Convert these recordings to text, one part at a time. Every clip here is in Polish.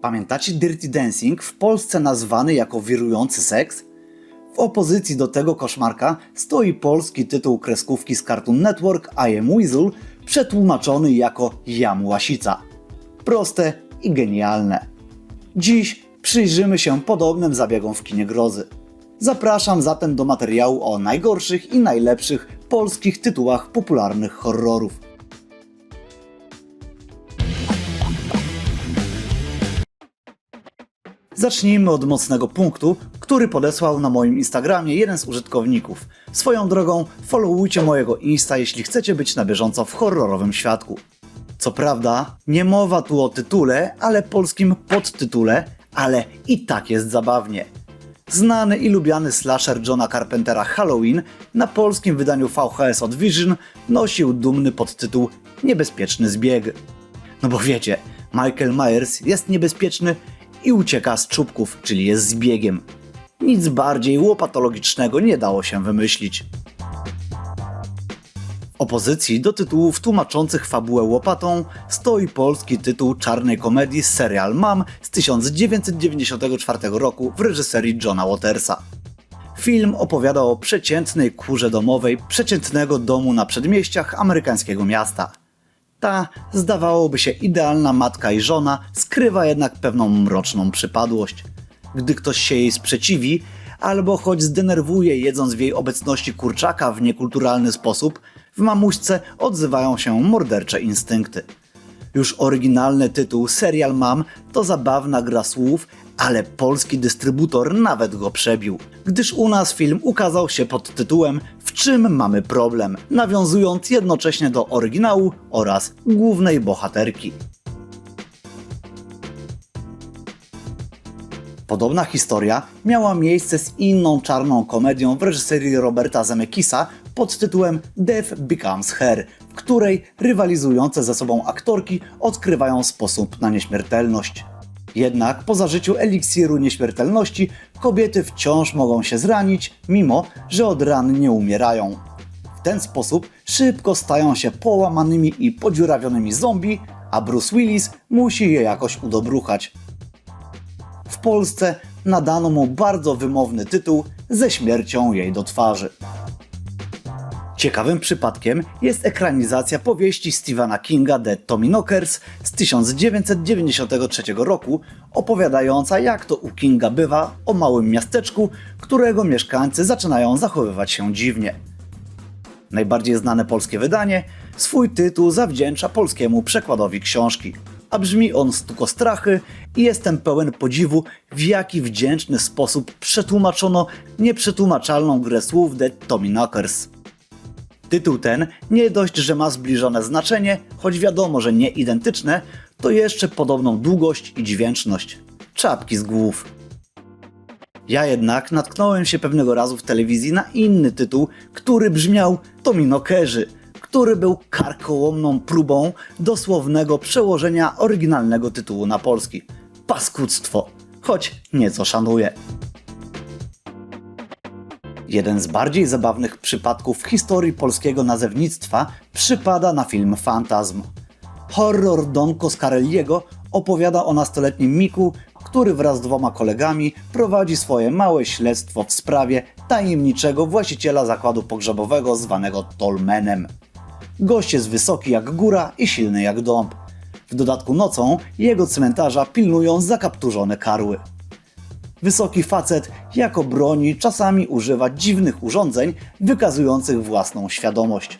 Pamiętacie Dirty Dancing, w Polsce nazwany jako wirujący seks? W opozycji do tego koszmarka stoi polski tytuł kreskówki z Cartoon Network I Am Weasel, przetłumaczony jako Jam Łasica. Proste i genialne. Dziś przyjrzymy się podobnym zabiegom w kinie grozy. Zapraszam zatem do materiału o najgorszych i najlepszych polskich tytułach popularnych horrorów. Zacznijmy od mocnego punktu, który podesłał na moim Instagramie jeden z użytkowników. Swoją drogą, followujcie mojego Insta, jeśli chcecie być na bieżąco w horrorowym świadku. Co prawda, nie mowa tu o tytule, ale polskim podtytule, ale i tak jest zabawnie. Znany i lubiany slasher Johna Carpentera Halloween na polskim wydaniu VHS od Vision nosił dumny podtytuł Niebezpieczny zbieg. No bo wiecie, Michael Myers jest niebezpieczny i ucieka z czubków, czyli jest zbiegiem. Nic bardziej łopatologicznego nie dało się wymyślić. W opozycji do tytułów tłumaczących fabułę łopatą stoi polski tytuł czarnej komedii Serial Mam z 1994 roku w reżyserii Johna Watersa. Film opowiada o przeciętnej kurze domowej przeciętnego domu na przedmieściach amerykańskiego miasta. Ta, zdawałoby się idealna matka i żona, skrywa jednak pewną mroczną przypadłość. Gdy ktoś się jej sprzeciwi, albo choć zdenerwuje jedząc w jej obecności kurczaka w niekulturalny sposób, w mamuśce odzywają się mordercze instynkty. Już oryginalny tytuł Serial Mam to zabawna gra słów, ale polski dystrybutor nawet go przebił, gdyż u nas film ukazał się pod tytułem W czym mamy problem, nawiązując jednocześnie do oryginału oraz głównej bohaterki. Podobna historia miała miejsce z inną czarną komedią w reżyserii Roberta Zemeckisa pod tytułem Death Becomes Her, w której rywalizujące ze sobą aktorki odkrywają sposób na nieśmiertelność. Jednak po zażyciu eliksiru nieśmiertelności kobiety wciąż mogą się zranić, mimo że od ran nie umierają. W ten sposób szybko stają się połamanymi i podziurawionymi zombie, a Bruce Willis musi je jakoś udobruchać. W Polsce nadano mu bardzo wymowny tytuł ze śmiercią jej do twarzy. Ciekawym przypadkiem jest ekranizacja powieści Stephena Kinga The Tommyknockers z 1993 roku, opowiadająca jak to u Kinga bywa o małym miasteczku, którego mieszkańcy zaczynają zachowywać się dziwnie. Najbardziej znane polskie wydanie swój tytuł zawdzięcza polskiemu przekładowi książki. A brzmi on stukostrachy i jestem pełen podziwu, w jaki wdzięczny sposób przetłumaczono nieprzetłumaczalną grę słów The Tommyknockers. Tytuł ten nie dość, że ma zbliżone znaczenie, choć wiadomo, że nie identyczne, to jeszcze podobną długość i dźwięczność. Czapki z głów. Ja jednak natknąłem się pewnego razu w telewizji na inny tytuł, który brzmiał Tominokerzy, który był karkołomną próbą dosłownego przełożenia oryginalnego tytułu na polski. Paskudztwo, choć nieco szanuję. Jeden z bardziej zabawnych przypadków w historii polskiego nazewnictwa przypada na film Fantasm. Horror Don Coscarelliego opowiada o nastoletnim Miku, który wraz z dwoma kolegami prowadzi swoje małe śledztwo w sprawie tajemniczego właściciela zakładu pogrzebowego zwanego Tolmenem. Gość jest wysoki jak góra i silny jak dąb. W dodatku nocą jego cmentarza pilnują zakapturzone karły. Wysoki facet jako broni czasami używa dziwnych urządzeń wykazujących własną świadomość.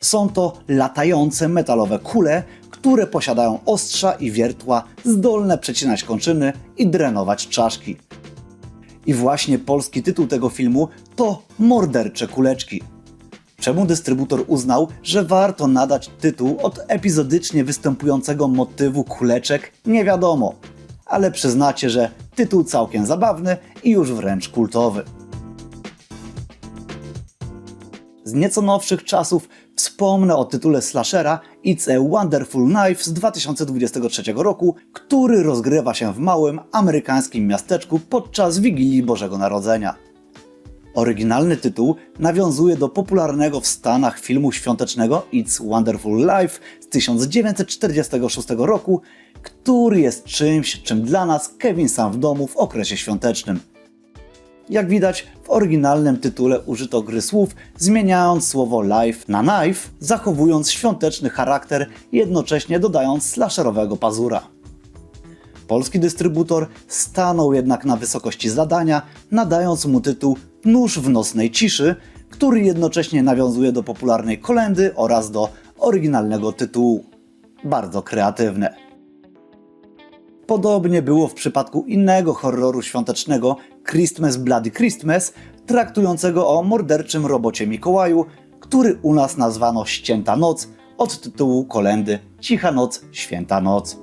Są to latające metalowe kule, które posiadają ostrza i wiertła zdolne przecinać kończyny i drenować czaszki. I właśnie polski tytuł tego filmu to Mordercze kuleczki. Czemu dystrybutor uznał, że warto nadać tytuł od epizodycznie występującego motywu kuleczek, nie wiadomo. Ale przyznacie, że tytuł całkiem zabawny i już wręcz kultowy. Z nieco nowszych czasów wspomnę o tytule slashera It's a Wonderful Knife z 2023 roku, który rozgrywa się w małym amerykańskim miasteczku podczas Wigilii Bożego Narodzenia. Oryginalny tytuł nawiązuje do popularnego w Stanach filmu świątecznego It's Wonderful Life z 1946 roku, który jest czymś, czym dla nas Kevin sam w domu w okresie świątecznym. Jak widać, w oryginalnym tytule użyto gry słów, zmieniając słowo life na knife, zachowując świąteczny charakter, jednocześnie dodając slasherowego pazura. Polski dystrybutor stanął jednak na wysokości zadania, nadając mu tytuł Nóż w nocnej ciszy, który jednocześnie nawiązuje do popularnej kolendy oraz do oryginalnego tytułu. Bardzo kreatywne. Podobnie było w przypadku innego horroru świątecznego Christmas Bloody Christmas, traktującego o morderczym robocie Mikołaju, który u nas nazwano Ścięta Noc od tytułu kolendy Cicha Noc, Święta Noc.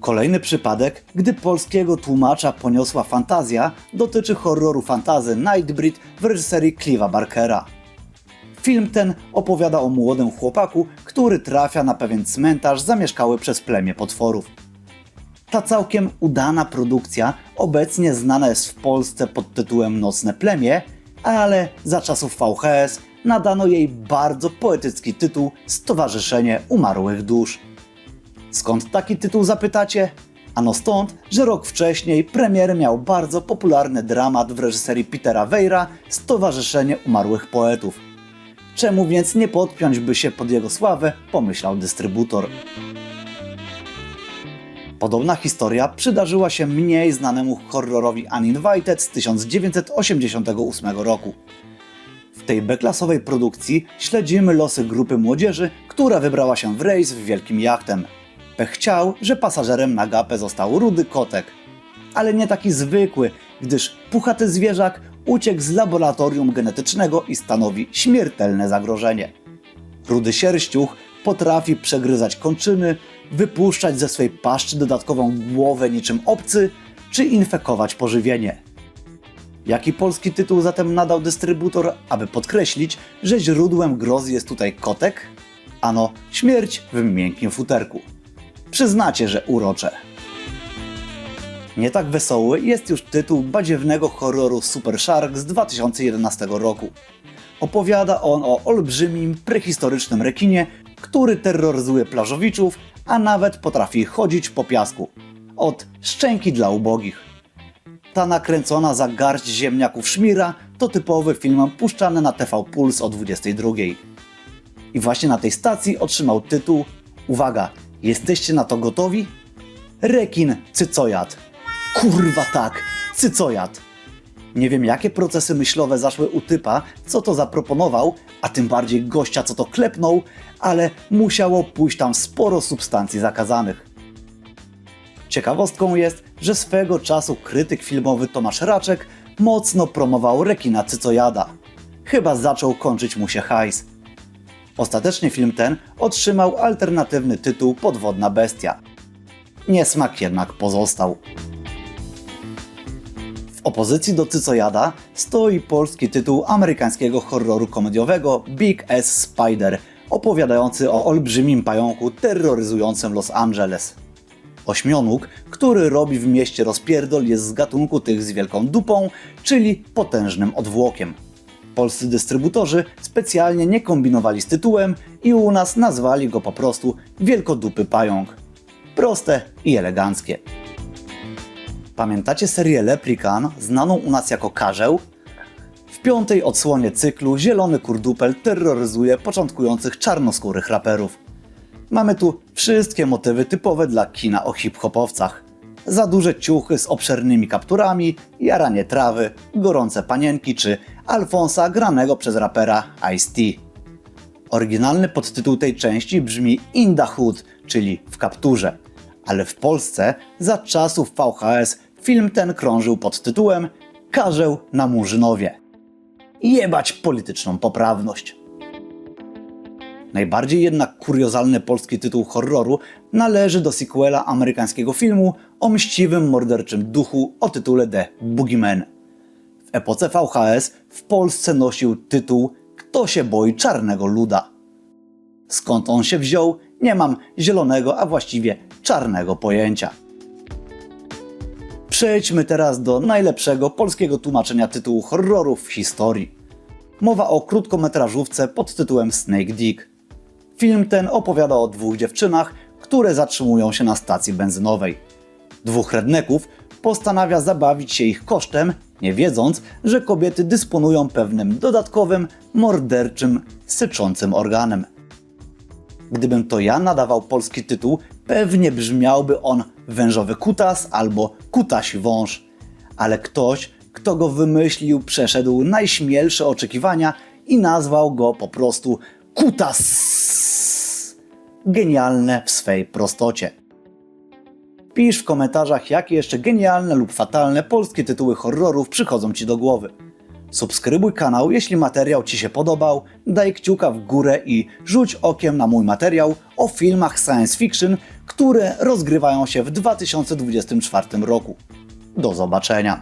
Kolejny przypadek, gdy polskiego tłumacza poniosła fantazja, dotyczy horroru fantazy Nightbreed w reżyserii Clive'a Barkera. Film ten opowiada o młodym chłopaku, który trafia na pewien cmentarz zamieszkały przez plemię potworów. Ta całkiem udana produkcja obecnie znana jest w Polsce pod tytułem Nocne Plemię, ale za czasów VHS nadano jej bardzo poetycki tytuł Stowarzyszenie Umarłych Dusz. Skąd taki tytuł zapytacie? Ano stąd, że rok wcześniej premierę miał bardzo popularny dramat w reżyserii Petera Weira Stowarzyszenie Umarłych Poetów. Czemu więc nie podpiąć by się pod jego sławę, pomyślał dystrybutor. Podobna historia przydarzyła się mniej znanemu horrorowi Uninvited z 1988 roku. W tej beklasowej produkcji śledzimy losy grupy młodzieży, która wybrała się w rejs w wielkim jachtem. Pech chciał, że pasażerem na gapę został rudy kotek. Ale nie taki zwykły, gdyż puchaty zwierzak uciekł z laboratorium genetycznego i stanowi śmiertelne zagrożenie. Rudy sierściuch potrafi przegryzać kończyny, wypuszczać ze swej paszczy dodatkową głowę niczym obcy, czy infekować pożywienie. Jaki polski tytuł zatem nadał dystrybutor, aby podkreślić, że źródłem grozy jest tutaj kotek? Ano, śmierć w miękkim futerku. Przyznacie, że urocze. Nie tak wesoły jest już tytuł badziewnego horroru Super Shark z 2011 roku. Opowiada on o olbrzymim, prehistorycznym rekinie, który terroryzuje plażowiczów, a nawet potrafi chodzić po piasku. Od szczęki dla ubogich. Ta nakręcona za garść ziemniaków szmira to typowy film puszczany na TV Puls o 22. I właśnie na tej stacji otrzymał tytuł Uwaga, jesteście na to gotowi? Rekin cycojad. Kurwa tak, cycojad. Nie wiem jakie procesy myślowe zaszły u typa, co to zaproponował, a tym bardziej gościa, co to klepnął, ale musiało pójść tam sporo substancji zakazanych. Ciekawostką jest, że swego czasu krytyk filmowy Tomasz Raczek mocno promował rekina cycojada. Chyba zaczął kończyć mu się hajs. Ostatecznie film ten otrzymał alternatywny tytuł Podwodna Bestia. Niesmak jednak pozostał. Opozycji do Cycojada stoi polski tytuł amerykańskiego horroru komediowego Big S Spider, opowiadający o olbrzymim pająku terroryzującym Los Angeles. Ośmionóg, który robi w mieście rozpierdol, jest z gatunku tych z wielką dupą, czyli potężnym odwłokiem. Polscy dystrybutorzy specjalnie nie kombinowali z tytułem i u nas nazwali go po prostu Wielkodupy Pająk. Proste i eleganckie. Pamiętacie serię Leprechaun, znaną u nas jako Karzeł? W piątej odsłonie cyklu zielony kurdupel terroryzuje początkujących czarnoskórych raperów. Mamy tu wszystkie motywy typowe dla kina o hip-hopowcach. Za duże ciuchy z obszernymi kapturami, jaranie trawy, gorące panienki czy Alfonsa granego przez rapera Ice-T. Oryginalny podtytuł tej części brzmi In the Hood, czyli w kapturze. Ale w Polsce za czasów VHS film ten krążył pod tytułem Karzeł na Murzynowie. Jebać polityczną poprawność. Najbardziej jednak kuriozalny polski tytuł horroru należy do sequela amerykańskiego filmu o mściwym morderczym duchu o tytule The Boogeyman. W epoce VHS w Polsce nosił tytuł Kto się boi czarnego luda? Skąd on się wziął, nie mam zielonego, a właściwie czarnego pojęcia. Przejdźmy teraz do najlepszego polskiego tłumaczenia tytułu horroru w historii. Mowa o krótkometrażówce pod tytułem Snake Dick. Film ten opowiada o dwóch dziewczynach, które zatrzymują się na stacji benzynowej. Dwóch redneków postanawia zabawić się ich kosztem, nie wiedząc, że kobiety dysponują pewnym dodatkowym, morderczym, syczącym organem. Gdybym to ja nadawał polski tytuł, pewnie brzmiałby on Wężowy Kutas albo Kutasi Wąż. Ale ktoś, kto go wymyślił, przeszedł najśmielsze oczekiwania i nazwał go po prostu Kutas. Genialne w swej prostocie. Pisz w komentarzach, jakie jeszcze genialne lub fatalne polskie tytuły horrorów przychodzą Ci do głowy. Subskrybuj kanał, jeśli materiał Ci się podobał, daj kciuka w górę i rzuć okiem na mój materiał o filmach science fiction, które rozgrywają się w 2024 roku. Do zobaczenia.